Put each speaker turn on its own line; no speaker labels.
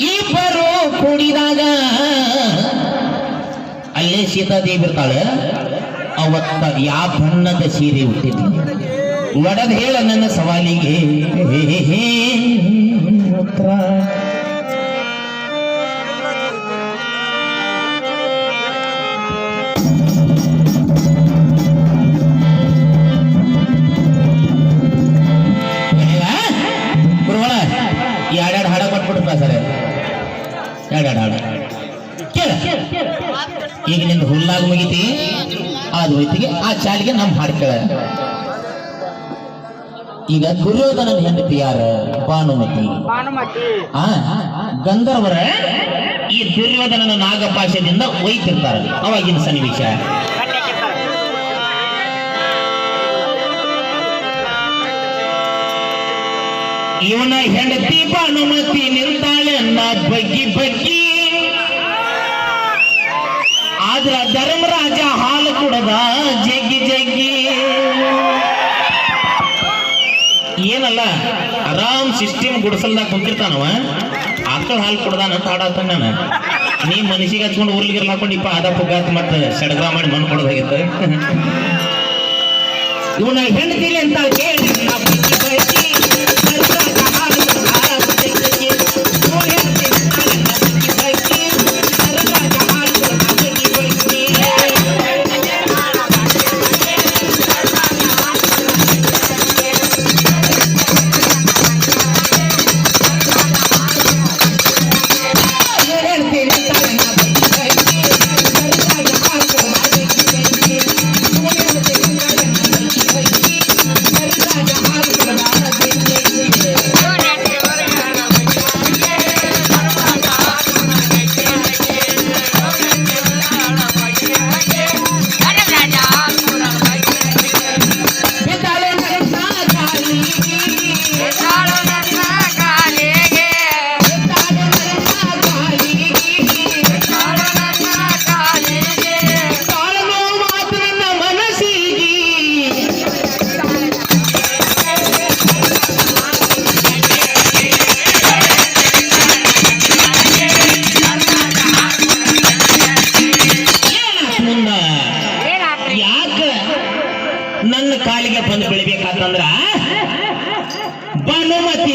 ಇಬ್ಬರು ಕೂಡಿದಾಗ ಅಲ್ಲೇ ಸೀತಾದೇವಿ ಇರ್ತಾಳೆ. ಅವತ್ತ ಯಾವ ಬಣ್ಣದ ಸೀರೆ ಹುಟ್ಟಿದ್ಲು ಒಡದ ಹೇಳ ನನ್ನ ಸವಾಲಿಗೆ ಯಾರ್ಯಾರು ಹಾಡ ಕೊಟ್ಬಿಡ್ತಾ ಸರ್ ಹಾಡ ಕೇಳ. ಈಗ ನಿಂದು ಹುಲ್ಲಾಗ ಮುಗಿತಿ. ಅದು ಹೋಯ್ತಿಗೆ ಆ ಚಾಲಿಗೆ ನಮ್ಮ ಹಾಡು ಕೇಳ. ಈಗ ದುರ್ಯೋಧನನ ಹೆಂಡತಿ ಯಾರ? ಭಾನುಮತಿ.
ಭಾನುಮತಿ.
ಆ ಗಂಧರ್ವರ ಈ ದುರ್ಯೋಧನನ ನಾಗಪಾಶದಿಂದ ಒಯ್ತಿರ್ತಾರ. ಅವಾಗಿನ ಸನ್ನಿವೇಶ. ಇವನ ಹೆಂಡತಿ ಭಾನುಮತಿ ನಿಲ್ತಾಳೆ ನಾ ಬಗ್ಗಿ ಬಗ್ಗಿ ಆದ್ರ ಧರ್ಮರಾಜ ಹಾಲು ಕುಡದ ಜಗ್ಗಿ ಜಗ್ಗಿ ಏನಲ್ಲ ಆರಾಮ್ ಸಿಸ್ಟಮ್ ಗುಡಿಸಲ್ದಾಗ ಕುಂತಿರ್ತಾನವ ಆಕಳ ಹಾಲು ಕುಡ್ದಾನ ಅಂತ ಹಾಡಾತಾನ ನಾನು ನೀ ಮನಸ್ಸಿಗೆ ಹಚ್ಕೊಂಡು ಉರ್ಲಿಗಿರ್ಲ ಹಾಕೊಂಡಿಪ್ಪ ಅದ ಪುಗಾತ್ ಮತ್ತೆ ಸಡಗ್ರ ಮಾಡಿ ಮಣ್ಣು ಕೊಡೋದಾಗಿತ್ತು ಇವನ ಹೆಂಡತಿಲಿ ಅಂತ ಕೇಳಿ ನಾ ಬೇಕಂದ್ರ ಬನುಮತಿ